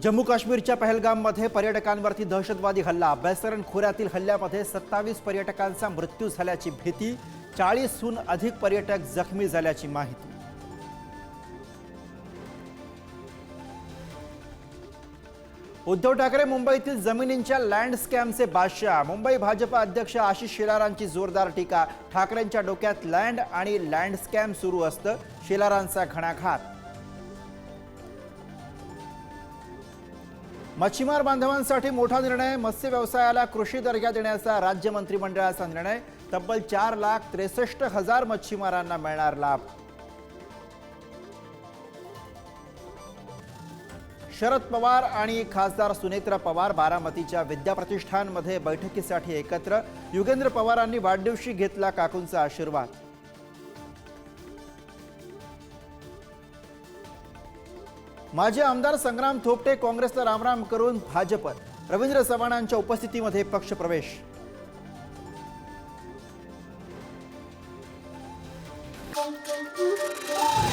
जम्मू काश्मीरच्या पहलगाममध्ये पर्यटकांवरती दहशतवादी हल्ला. बेसरण खोऱ्यातील हल्ल्यामध्ये सत्तावीस पर्यटकांचा मृत्यू झाल्याची भीती चाळीसहून अधिक पर्यटक जखमी झाल्याची माहिती. उद्धव ठाकरे मुंबईतील जमिनींच्या लँड स्कॅमचे बादशाह. मुंबई भाजपा अध्यक्ष आशिष शेलारांची जोरदार टीका. ठाकरेंच्या डोक्यात लँड आणि लँड स्कॅम सुरू असतं. शेलारांचा घणाघात. मच्छीमार बांधवांसाठी मोठा निर्णय मत्स्य व्यवसायाला कृषी दर्जा देण्याचा राज्य मंत्रिमंडळाचा निर्णय तब्बल चार लाख त्रेसष्ट हजार मच्छीमारांना मिळणार लाभ. शरद पवार आणि खासदार सुनेत्रा पवार बारामतीच्या विद्याप्रतिष्ठानमध्ये बैठकीसाठी एकत्र. युगेंद्र पवारांनी वाढदिवशी घेतला काकूंचा आशीर्वाद. माजी आमदार संग्राम थोपटे काँग्रेसला रामराम करून भाजपत रवींद्र चव्हाणांच्या उपस्थितीमध्ये पक्षप्रवेश Thank you.